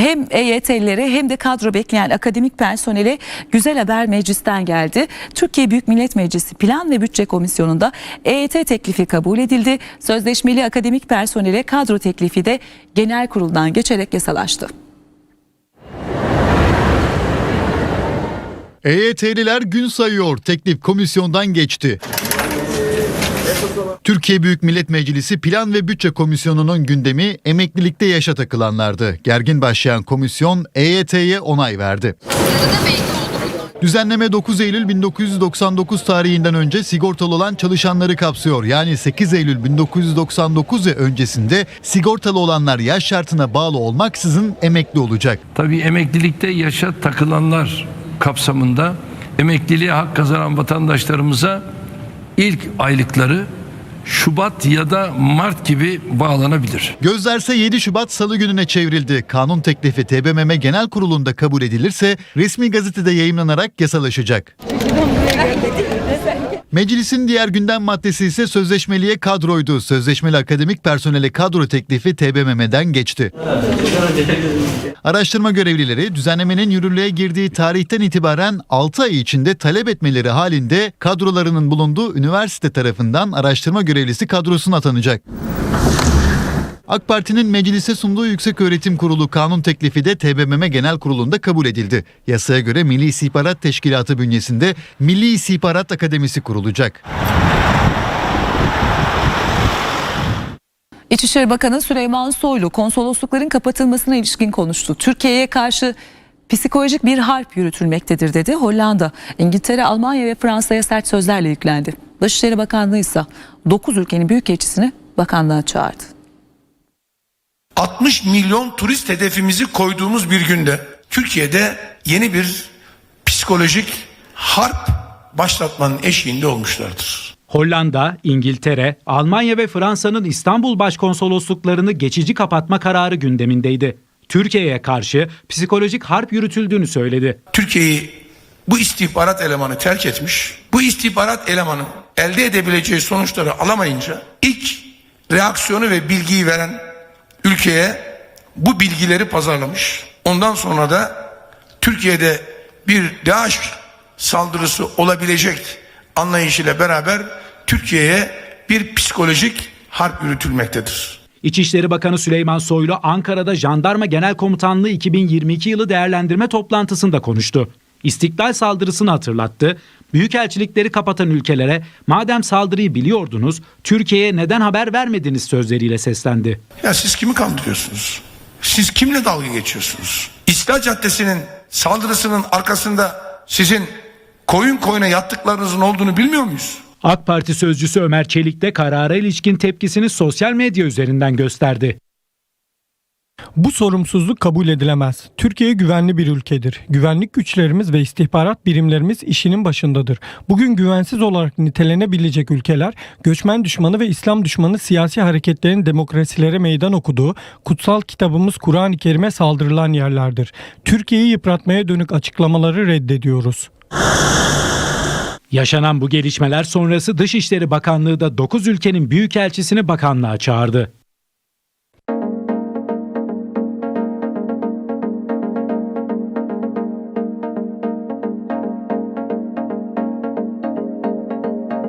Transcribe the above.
hem EYT'lilere hem de kadro bekleyen akademik personele güzel haber meclisten geldi. Türkiye Büyük Millet Meclisi Plan ve Bütçe Komisyonu'nda EYT teklifi kabul edildi. Sözleşmeli akademik personele kadro teklifi de genel kuruldan geçerek yasalaştı. EYT'liler gün sayıyor. Teklif komisyondan geçti. Türkiye Büyük Millet Meclisi Plan ve Bütçe Komisyonu'nun gündemi emeklilikte yaşa takılanlardı. Gergin başlayan komisyon EYT'ye onay verdi. Düzenleme 9 Eylül 1999 tarihinden önce sigortalı olan çalışanları kapsıyor. Yani 8 Eylül 1999 ve öncesinde sigortalı olanlar yaş şartına bağlı olmaksızın emekli olacak. Tabii emeklilikte yaşa takılanlar kapsamında emekliliğe hak kazanan vatandaşlarımıza ilk aylıkları Şubat ya da Mart gibi bağlanabilir. Gözlerse 7 Şubat Salı gününe çevrildi. Kanun teklifi TBMM Genel Kurulu'nda kabul edilirse resmi gazetede yayımlanarak yasalaşacak. Meclisin diğer gündem maddesi ise sözleşmeliye kadroydu. Sözleşmeli akademik personele kadro teklifi TBMM'den geçti. Araştırma görevlileri düzenlemenin yürürlüğe girdiği tarihten itibaren 6 ay içinde talep etmeleri halinde kadrolarının bulunduğu üniversite tarafından araştırma görevlisi kadrosuna atanacak. AK Parti'nin meclise sunduğu Yükseköğretim Kurulu kanun teklifi de TBMM Genel Kurulu'nda kabul edildi. Yasaya göre Milli İstihbarat Teşkilatı bünyesinde Milli İstihbarat Akademisi kurulacak. İçişleri Bakanı Süleyman Soylu konsoloslukların kapatılmasına ilişkin konuştu. Türkiye'ye karşı psikolojik bir harp yürütülmektedir dedi. Hollanda, İngiltere, Almanya ve Fransa'ya sert sözlerle yüklendi. Dışişleri Bakanlığı ise 9 ülkenin büyükelçisini bakanlığa çağırdı. 60 milyon turist hedefimizi koyduğumuz bir günde Türkiye'de yeni bir psikolojik harp başlatmanın eşiğinde olmuşlardır. Hollanda, İngiltere, Almanya ve Fransa'nın İstanbul Başkonsolosluklarını geçici kapatma kararı gündemindeydi. Türkiye'ye karşı psikolojik harp yürütüldüğünü söyledi. Türkiye'yi bu istihbarat elemanı terk etmiş. Bu istihbarat elemanı elde edebileceği sonuçları alamayınca ilk reaksiyonu ve bilgiyi veren ülkeye bu bilgileri pazarlamış. Ondan sonra da Türkiye'de bir DAEŞ saldırısı olabilecek anlayışıyla beraber Türkiye'ye bir psikolojik harp yürütülmektedir. İçişleri Bakanı Süleyman Soylu Ankara'da Jandarma Genel Komutanlığı 2022 yılı değerlendirme toplantısında konuştu. İstiklal saldırısını hatırlattı. Büyükelçilikleri kapatan ülkelere madem saldırıyı biliyordunuz Türkiye'ye neden haber vermediniz sözleriyle seslendi. Ya siz kimi kandırıyorsunuz? Siz kimle dalga geçiyorsunuz? İstiklal Caddesi'nin saldırısının arkasında sizin koyun koyuna yattıklarınızın olduğunu bilmiyor muyuz? AK Parti sözcüsü Ömer Çelik de karara ilişkin tepkisini sosyal medya üzerinden gösterdi. Bu sorumsuzluk kabul edilemez. Türkiye güvenli bir ülkedir. Güvenlik güçlerimiz ve istihbarat birimlerimiz işinin başındadır. Bugün güvensiz olarak nitelenebilecek ülkeler, göçmen düşmanı ve İslam düşmanı siyasi hareketlerin demokrasilere meydan okuduğu, kutsal kitabımız Kur'an-ı Kerim'e saldırılan yerlerdir. Türkiye'yi yıpratmaya dönük açıklamaları reddediyoruz. Yaşanan bu gelişmeler sonrası Dışişleri Bakanlığı da 9 ülkenin büyükelçisini bakanlığa çağırdı.